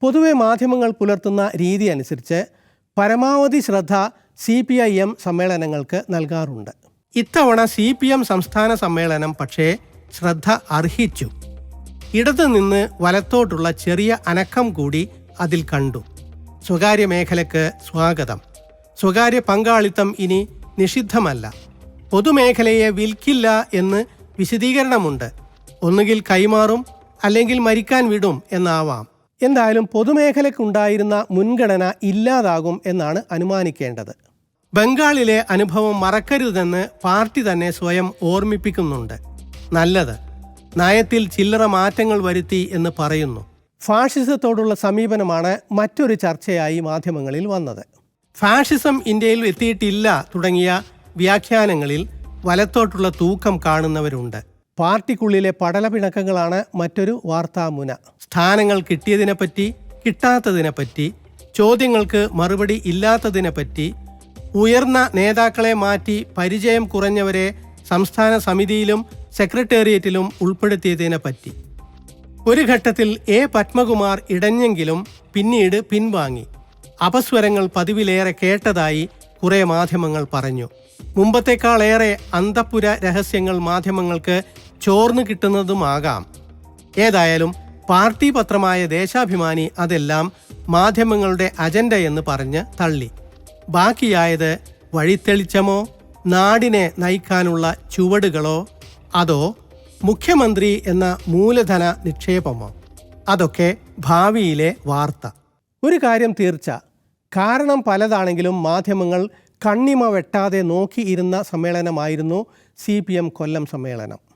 പൊതുവെ മാധ്യമങ്ങൾ പുലർത്തുന്ന രീതി അനുസരിച്ച് പരമാവധി ശ്രദ്ധ സി പി ഐ എം സമ്മേളനങ്ങൾക്ക് നൽകാറുണ്ട്. ഇത്തവണ സി പി എം സംസ്ഥാന സമ്മേളനം പക്ഷേ ശ്രദ്ധ അർഹിച്ചു. ഇടതുനിന്ന് വലത്തോട്ടുള്ള ചെറിയ അനക്കം കൂടി അതിൽ കണ്ടു. സ്വകാര്യ മേഖലയ്ക്ക് സ്വാഗതം. സ്വകാര്യ പങ്കാളിത്തം ഇനി നിഷിദ്ധമല്ല. പൊതുമേഖലയെ വിൽക്കില്ല എന്ന് വിശദീകരണമുണ്ട്. ഒന്നുകിൽ കൈമാറും അല്ലെങ്കിൽ മരിക്കാൻ വിടും എന്നാവാം. എന്തായാലും പൊതുമേഖലയ്ക്കുണ്ടായിരുന്ന മുൻഗണന ഇല്ലാതാകും എന്നാണ് അനുമാനിക്കേണ്ടത്. ബംഗാളിലെ അനുഭവം മറക്കരുതെന്ന് പാർട്ടി തന്നെ സ്വയം ഓർമ്മിപ്പിക്കുന്നുണ്ട്. നല്ലത്. നയത്തിൽ ചില്ലറ മാറ്റങ്ങൾ വരുത്തി എന്ന് പറയുന്നു. ഫാഷിസത്തോടുള്ള സമീപനമാണ് മറ്റൊരു ചർച്ചയായി മാധ്യമങ്ങളിൽ വന്നത്. ഫാഷിസം ഇന്ത്യയിൽ എത്തിയിട്ടില്ല തുടങ്ങിയ വ്യാഖ്യാനങ്ങളിൽ വലത്തോട്ടുള്ള തൂക്കം കാണുന്നവരുണ്ട്. പാർട്ടിക്കുള്ളിലെ പടലപിണക്കങ്ങളാണ് മറ്റൊരു വാർത്താമുന. സ്ഥാനങ്ങൾ കിട്ടിയതിനെപ്പറ്റി കിട്ടാത്തതിനെപ്പറ്റി ചോദ്യങ്ങൾക്ക് മറുപടി ഇല്ലാത്തതിനെപ്പറ്റി ഉയർന്ന നേതാക്കളെ മാറ്റി പരിചയം കുറഞ്ഞവരെ സംസ്ഥാന സമിതിയിലും സെക്രട്ടേറിയറ്റിലും ഉൾപ്പെടുത്തിയതിനെപ്പറ്റി. ഒരു ഘട്ടത്തിൽ എ. പത്മകുമാർ ഇടഞ്ഞെങ്കിലും പിന്നീട് പിൻവാങ്ങി. അപസ്വരങ്ങൾ പതിവിലേറെ കേട്ടതായി കുറേ മാധ്യമങ്ങൾ പറഞ്ഞു. മുമ്പത്തേക്കാളേറെ അന്തപ്പുര രഹസ്യങ്ങൾ മാധ്യമങ്ങൾക്ക് ചോർന്നു കിട്ടുന്നതുമാകാം. ഏതായാലും പാർട്ടി പത്രമായ ദേശാഭിമാനി അതെല്ലാം മാധ്യമങ്ങളുടെ അജണ്ട എന്ന് പറഞ്ഞ് തള്ളി. ബാക്കിയായത് വഴിത്തെളിച്ചമോ നാടിനെ നയിക്കാനുള്ള ചുവടുകളോ അതോ മുഖ്യമന്ത്രി എന്ന മൂലധന നിക്ഷേപമോ? അതൊക്കെ ഭാവിയിലെ വാർത്ത. ഒരു കാര്യം തീർച്ച. കാരണം പലതാണെങ്കിലും മാധ്യമങ്ങൾ കണ്ണിമ വെട്ടാതെ നോക്കിയിരുന്ന സമ്മേളനമായിരുന്നു സി കൊല്ലം സമ്മേളനം.